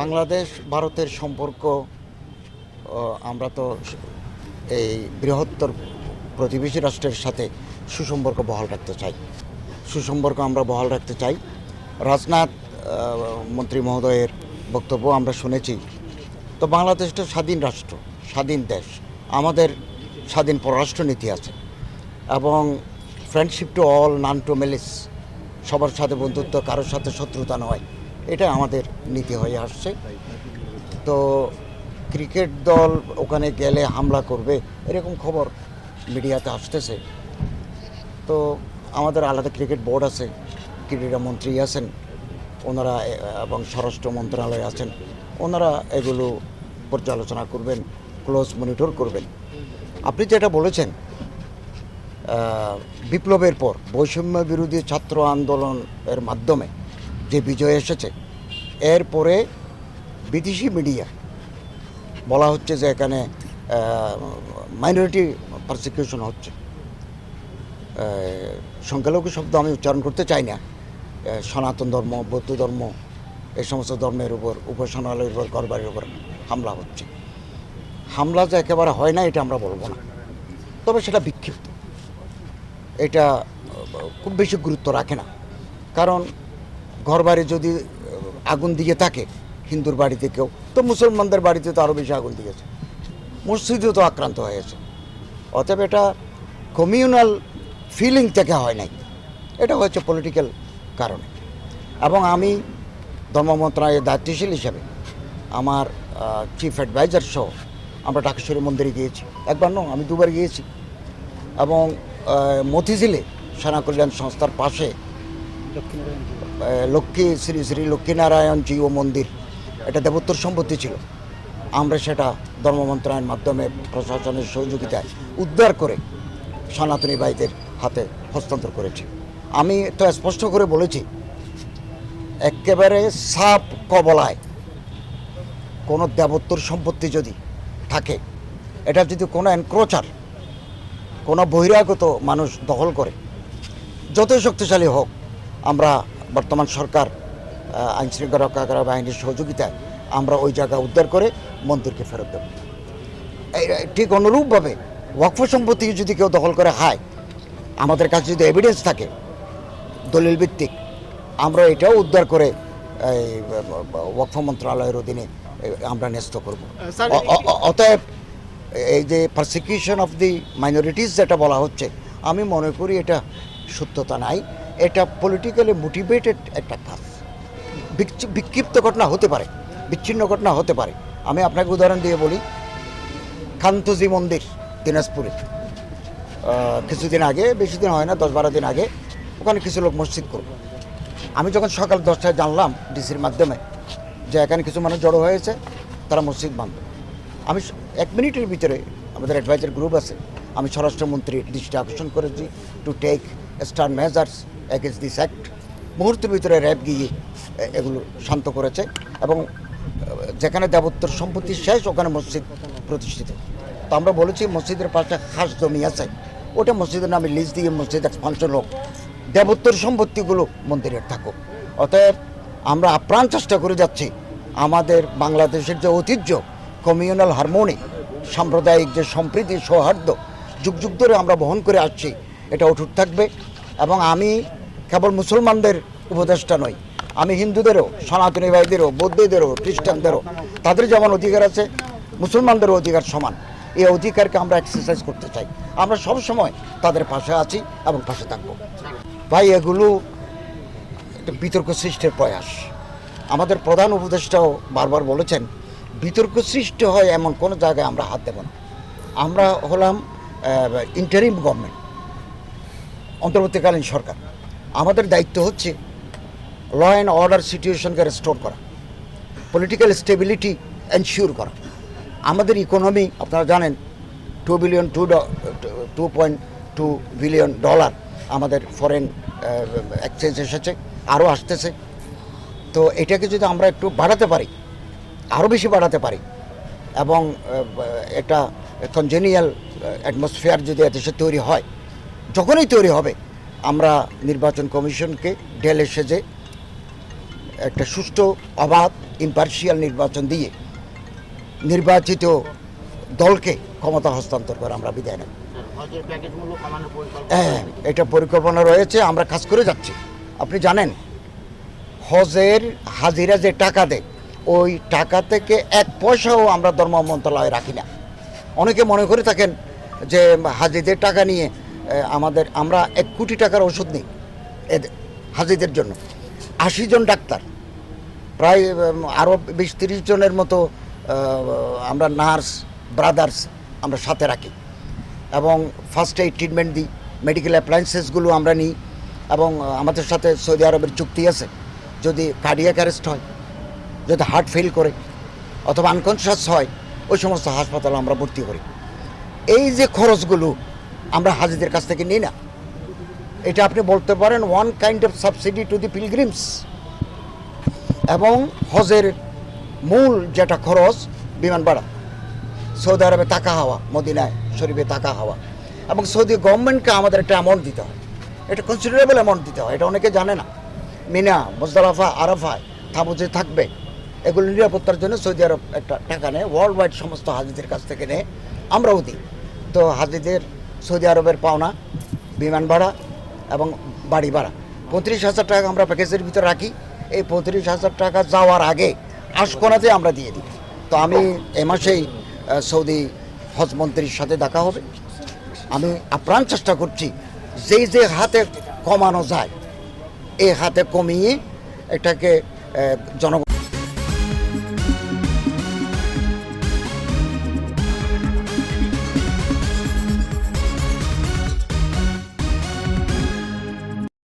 বাংলাদেশ, ভারতের সম্পর্ক আমরা তো এই বৃহত্তর প্রতিবেশী রাষ্ট্রের সাথে সুসম্পর্ক বহাল রাখতে চাই। সুসম্পর্ক আমরা বহাল রাখতে চাই। রাজনাথ মন্ত্রী মহোদয়ের বক্তব্য আমরা শুনেছি। তো বাংলাদেশটা স্বাধীন রাষ্ট্র, স্বাধীন দেশ। আমাদের স্বাধীন পররাষ্ট্রনীতি আছে। এবং friendship to all none to malice সবার সাথে বন্ধুত্ব, কারোর সাথে শত্রুতা নয়। এটা আমাদের নীতি হয়ে আসছে। তো ক্রিকেট দল ওখানে গেলে হামলা করবে, এরকম খবর মিডিয়াতে আসতেছে। তো আমাদের আলাদা ক্রিকেট বোর্ড আছে, ক্রীড়া মন্ত্রী আছেন, ওনারা, এবং স্বরাষ্ট্র মন্ত্রণালয় আছেন, ওনারা এগুলো পর্যালোচনা করবেন, ক্লোজ মনিটর করবেন। আপনি যেটা বলেছেন বিপ্লবের পর বৈষম্য বিরোধী ছাত্র আন্দোলনের মাধ্যমে যে বিজয় এসেছে এরপরে বিদেশি মিডিয়া, বলা হচ্ছে যে এখানে মাইনরিটি পারসিকিউশন হচ্ছে। সংখ্যালঘু শব্দ আমি উচ্চারণ করতে চাই না। সনাতন ধর্ম, বৌদ্ধ ধর্ম এই সমস্ত ধর্মের উপর, উপাসনালয়ের উপর, ঘরবাড়ির উপর হামলা হচ্ছে। হামলা যে একেবারে হয় না, এটা আমরা বলব না। তবে সেটা বিক্ষিপ্ত। এটা খুব বেশি গুরুত্ব রাখে না। কারণ ঘরবাড়ি যদি আগুন দিয়ে থাকে হিন্দুর বাড়িতে কেউ, তো মুসলমানদের বাড়িতে তো আরও বেশি আগুন দিয়েছে মসজিদেও তো আক্রান্ত হয়েছে অতএব এটা কমিউনাল ফিলিং থেকে হয় নাই। এটা হচ্ছে পলিটিক্যাল কারণে। এবং আমি ধর্ম মন্ত্রণালয়ের দায়িত্বশীল হিসেবে আমার চিফ অ্যাডভাইজার সহ আমরা ঢাকেশ্বরী মন্দিরে গিয়েছি। একবার নয়, আমি দুবার গিয়েছি। এবং মতিঝিলে সেনা কল্যাণ সংস্থার পাশে লক্ষ্মী, শ্রী শ্রী লক্ষ্মীনারায়ণ জিও মন্দির। এটা দেবোত্তর সম্পত্তি ছিল। আমরা সেটা ধর্ম মন্ত্রণালয়ের মাধ্যমে প্রশাসনের সহযোগিতায় উদ্ধার করে সনাতনী ভাইদের হাতে হস্তান্তর করেছি। আমি তো স্পষ্ট করে বলেছি, একেবারে সাপ কবলায় কোনো দেবোত্তর সম্পত্তি যদি থাকে, এটা যদি কোনো এনক্রোচার, কোনো বহিরাগত মানুষ দখল করে, যতই শক্তিশালী হোক আমরা বর্তমান সরকার আহ, আইন শৃঙ্খলা রক্ষাকারী বাহিনীর সহযোগিতায় আমরা ওই জায়গা উদ্ধার করে মন্দিরকে ফেরত দেব। ঠিক অনুরূপভাবে ওয়াকফ সম্পত্তি যদি কেউ দখল করে খায় আমাদের কাছে যদি এভিডেন্স থাকে দলিল ভিত্তিক আমরা এটাও উদ্ধার করে এই ওয়াকফ মন্ত্রণালয়ের অধীনে আমরা ন্যস্ত করব। অতএব এই যে পারসিকিউশন অফ দি মাইনরিটিস যেটা বলা হচ্ছে আমি মনে করি এটা সত্যতা নাই। এটা পলিটিক্যালি মোটিভেটেড একটা কাজ। বিক্ষিপ্ত ঘটনা হতে পারে, বিচ্ছিন্ন ঘটনা হতে পারে। আমি আপনাকে উদাহরণ দিয়ে বলি খান্তজি মন্দির, দিনাজপুরে। কিছুদিন আগে, বেশি দিন হয় না, দশ বারো দিন আগে, ওখানে কিছু লোক মসজিদ করবে আমি যখন সকাল দশটায় জানলাম ডিসির মাধ্যমে যে এখানে কিছু মানুষ জড়ো হয়েছে, তারা মসজিদ বাঁধবে আমি এক মিনিটের ভিতরে, আমাদের অ্যাডভাইজার গ্রুপ আছে, আমি স্বরাষ্ট্রমন্ত্রীর দৃষ্টি আকর্ষণ করেছি to take stern measures against this act মুহূর্তের ভিতরে র্যাব গিয়ে এগুলো শান্ত করেছে এবং যেখানে দেবোত্তর সম্পত্তি শেষ, ওখানে মসজিদ প্রতিষ্ঠিত। তো আমরা বলেছি মসজিদের পাশে খাস জমি আছে। ওটা মসজিদের নামে লিজ দিয়ে মসজিদ এক্সপানশন হোক। দেবোত্তর সম্পত্তিগুলো মন্দিরের থাকুক। অতএব আমরা আপ্রাণ চেষ্টা করে যাচ্ছি আমাদের বাংলাদেশের যে ঐতিহ্য কমিউনাল হারমোনি সাম্প্রদায়িক যে সম্প্রীতি, সৌহার্দ্য, যুগ যুগ ধরে আমরা বহন করে আসছি, এটা অটুট থাকবে। এবং আমি কেবল মুসলমানদের উপদেষ্টা নই, আমি হিন্দুদেরও, সনাতনী ভাইদেরও, বৌদ্ধদেরও, খ্রিস্টানদেরও, তাদের যেমন অধিকার আছে, মুসলমানদেরও অধিকার সমান। এই অধিকারকে আমরা এক্সারসাইজ করতে চাই। আমরা সব সময় তাদের পাশে আছি এবং পাশে থাকব। ভাই, এগুলো একটা বিতর্ক সৃষ্টির প্রয়াস। আমাদের প্রধান উপদেষ্টাও বারবার বলেছেন, বিতর্ক সৃষ্টি হয় এমন কোনো জায়গায় আমরা হাত দেব না। আমরা হলাম ইন্টারিম গভর্নমেন্ট অন্তর্বর্তীকালীন সরকার। আমাদের দায়িত্ব হচ্ছে ল অ্যান্ড অর্ডার সিচুয়েশনকে রেস্টোর করা পলিটিক্যাল স্টেবিলিটি এনশিওর করা। আমাদের ইকোনমি আপনারা জানেন two billion two two point two billion dollar আমাদের ফরেন এক্সচেঞ্জ এসেছে, আরও আসতেছে। তো এটাকে যদি আমরা একটু বাড়াতে পারি, আরও বেশি বাড়াতে পারি, এবং এটা একটা কনজেনিয়াল অ্যাটমসফিয়ার যদি দেশে তৈরি হয় যখনই তৈরি হবে আমরা নির্বাচন কমিশনকে ঢেলে সেজে একটা সুষ্ঠু অবাধ ইম্পার্শিয়াল নির্বাচন দিয়ে নির্বাচিত দলকে ক্ষমতা হস্তান্তর করে আমরা বিদায় নেব। পরিকল্পনা হ্যাঁ এটা পরিকল্পনা রয়েছে আমরা কাজ করে যাচ্ছি। আপনি জানেন হজের হাজিরা যে টাকা দেয় ওই টাকা থেকে এক পয়সাও আমরা ধর্ম মন্ত্রণালয়ে রাখি না। অনেকে মনে করে থাকেন যে হাজিদের টাকা নিয়ে আমাদের, আমরা এক কোটি টাকার ওষুধ নিই হাজিদের জন্য। আশি জন ডাক্তার, প্রায় আরও বিশ তিরিশ জনের মতো আমরা নার্স, ব্রাদার্স আমরা সাথে রাখি। এবং ফার্স্ট এইড ট্রিটমেন্ট দিই, মেডিকেল অ্যাপ্লায়েন্সেসগুলো আমরা নিই, এবং আমাদের সাথে সৌদি আরবের চুক্তি আছে, যদি কার্ডিয়াক অ্যারেস্ট হয়, যদি হার্ট ফেল করে, অথবা আনকনসিয়াস হয়, ওই সমস্ত হাসপাতালে আমরা ভর্তি করি। এই যে খরচগুলো আমরা হাজিদের কাছ থেকে নিই না। এটা আপনি বলতে পারেন one kind of subsidy to the pilgrims এবং হজের মূল যেটা খরচ, বিমান ভাড়া। সৌদি আরবে টাকা হাওয়া, মদিনায়, শরীফে টাকা হাওয়া। এবং সৌদি গভর্নমেন্টকে আমাদের একটা অ্যামাউন্ট দিতে হয়। এটা কনসিডারেবল অ্যামাউন্ট দিতে হয়, এটা অনেকে জানে না। মিনা, মোজদালাফা আরাফায় থাবুজে থাকবে। এগুলো নিরাপত্তার জন্য সৌদি আরব একটা টাকা নেয়। ওয়ার্ল্ড ওয়াইড সমস্ত হাজিদের কাছ থেকে নেয়। আমরাও দিই। তো হাজিদের সৌদি আরবের পাওনা, বিমান ভাড়া এবং বাড়ি ভাড়া। পঁয়ত্রিশ হাজার টাকা আমরা প্যাকেজের ভিতরে রাখি। এই পঁয়ত্রিশ হাজার টাকা যাওয়ার আগে আশকোনাতে আমরা দিয়ে দিই। তো আমি এ মাসেই সৌদি হজ মন্ত্রীর সাথে দেখা হবে। আমি আপ্রাণ চেষ্টা করছি, যেই যে হাতে কমানো যায় এই হাতে কমিয়ে এটাকে জনগণ